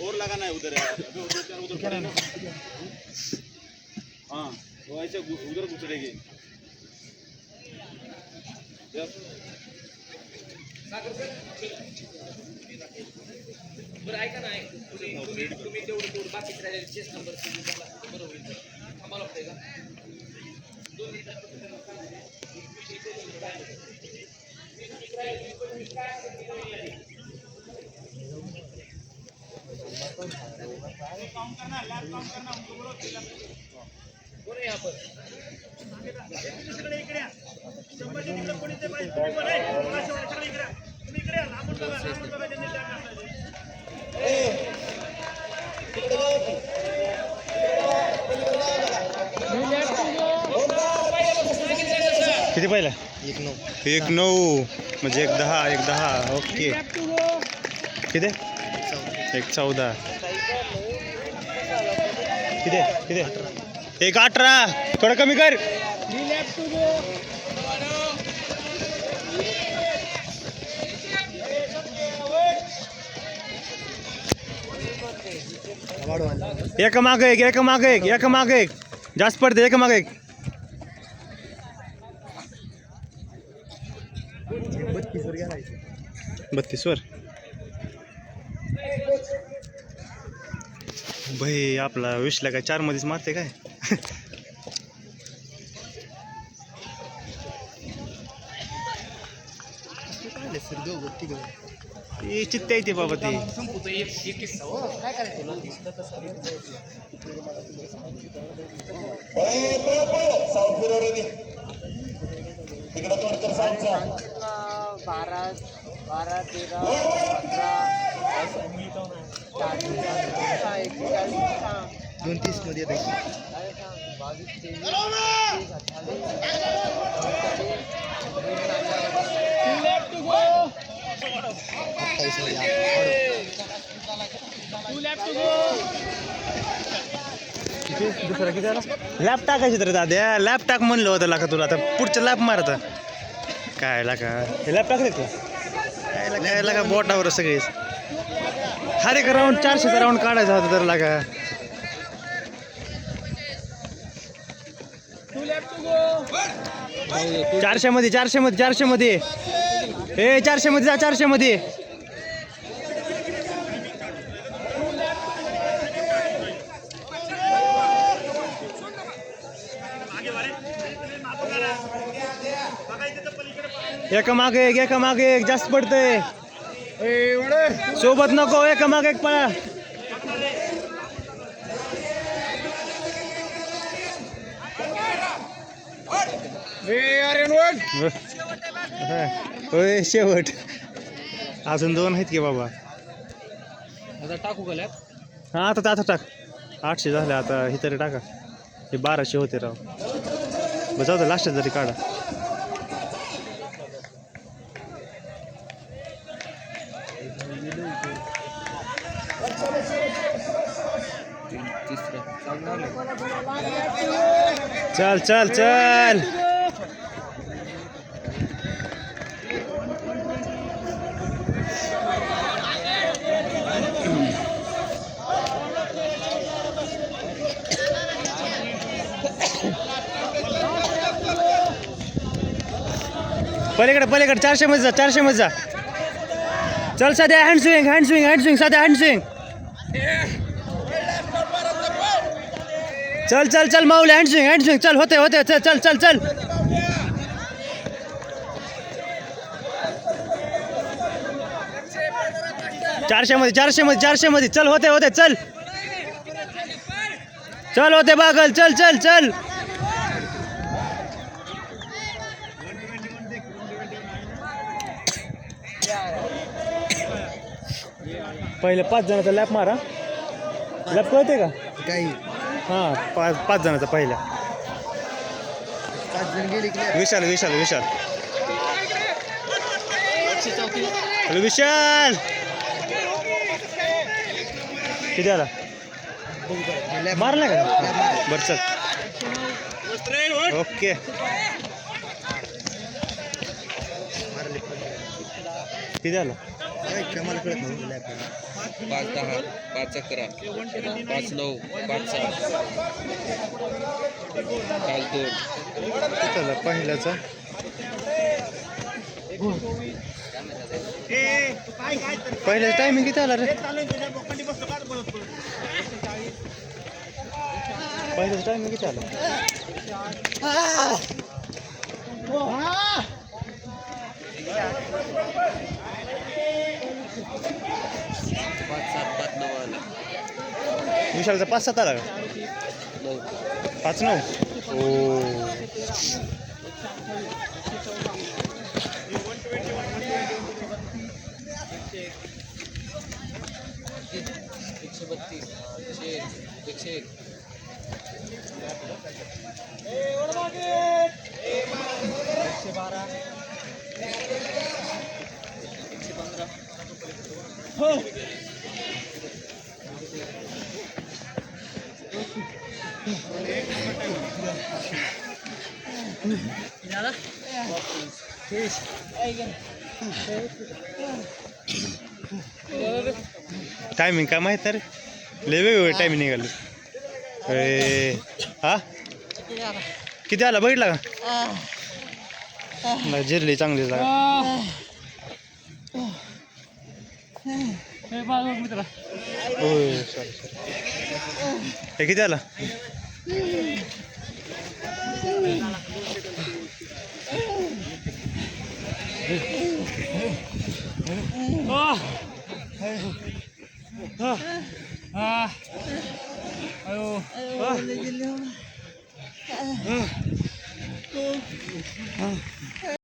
और लगाना है उधर। अभी उधर उधर पड़े ना हाँ वो ऐसे उधर घुसड़ेगी यस बरं ऐका ना तुम्ही तुम्ही तेवढं तेवढं बाकी चेस नंबर बरं होईल का किती पहिला? एक नऊ म्हणजे एक दहा एक दहा ओके. किती? एक चौदा. किती किती एक अठरा. थोडं कमी कर. एक माग एक एक माग एक एक माग एक. जास्त पडते एक माग एक. बत्तीस वर भाई आपला विषला काय चार मध्येच मारते काय? ती चित्ते येते बाबा ते. बारा बारा तेरा पंधरा दोन तीसमध्ये दुसरा किती लॅप टाकायची तर दाद्या लॅप टाक म्हणलं होतं का तुला आता पुढचं लॅप मारत काय लाका? हे लॅप टाकले तू. काय लाका काय लाका बोटावर सगळेच. हर एक राऊंड चारशेचा राऊंड काढायचा होता तर लागा. चारशे मध्ये चारशे मध्ये चारशे मध्ये. ए चारशे मध्ये जा चारशे मध्ये. एका मागे एक एका मागे एक जास्त पडतंय. सोबत नको एका मागे एक पळा. होय शेवट. अजून दोन आहेत की बाबा? आता टाकू का हा आता आता टाक. आठशे झाले आता हे तरी टाका. हे बाराशे होते राव. बरं जाऊ दे लास्टच जरी काढा. चल चल चल. पलीकडे पलीकडे चारशे मध्ये जा चारशे मध्ये जा. चल साध्या hand swing hand swing hand swing साध्या हँड स्विंग चल चल चल Mauli hand swing hand swing चल होते होते चल चल चल चल. चारशे मध्ये चारशे मध्ये चारशे मध्ये चल होते होते चल. चल होते बागल. चल चल चल. पहिले पाच जणांचा लॅप मारा. लॅप कळते का? काही. हां पाच पाच जणांचा पहिला. पाच जण गेले की विशाल विशाल विशाल. हॅलो विशाल. किती आला? मारला का? बरं चल. ओके. किती आला? मला कळत लॅपटॉप पाच दहा पाच अकरा पाच नऊ पाच सहा. पाच दोन. पहिल्याचा. पहिल्याचा टायमिंग किती आला रे? पहिल्याचा टायमिंग किती आला पाच सात पाच नऊ आला विशालचा पाच सात आला का? पाच नऊ? ओ एकशे बत्तीस. एकशे एक एकशे एक. एकशे बारा. एकशे पंधरा. टायमिंग काय माहीत रे? लय वेगवेगळे टायमिंग निघाले. अरे हा? किती आला बघितला का? जिरली चांगली जागा होय सॉरी सॉरी. हे किती आला 啊！哎呦！啊！啊！哎呦！哎呦！的脚！哎！啊！啊！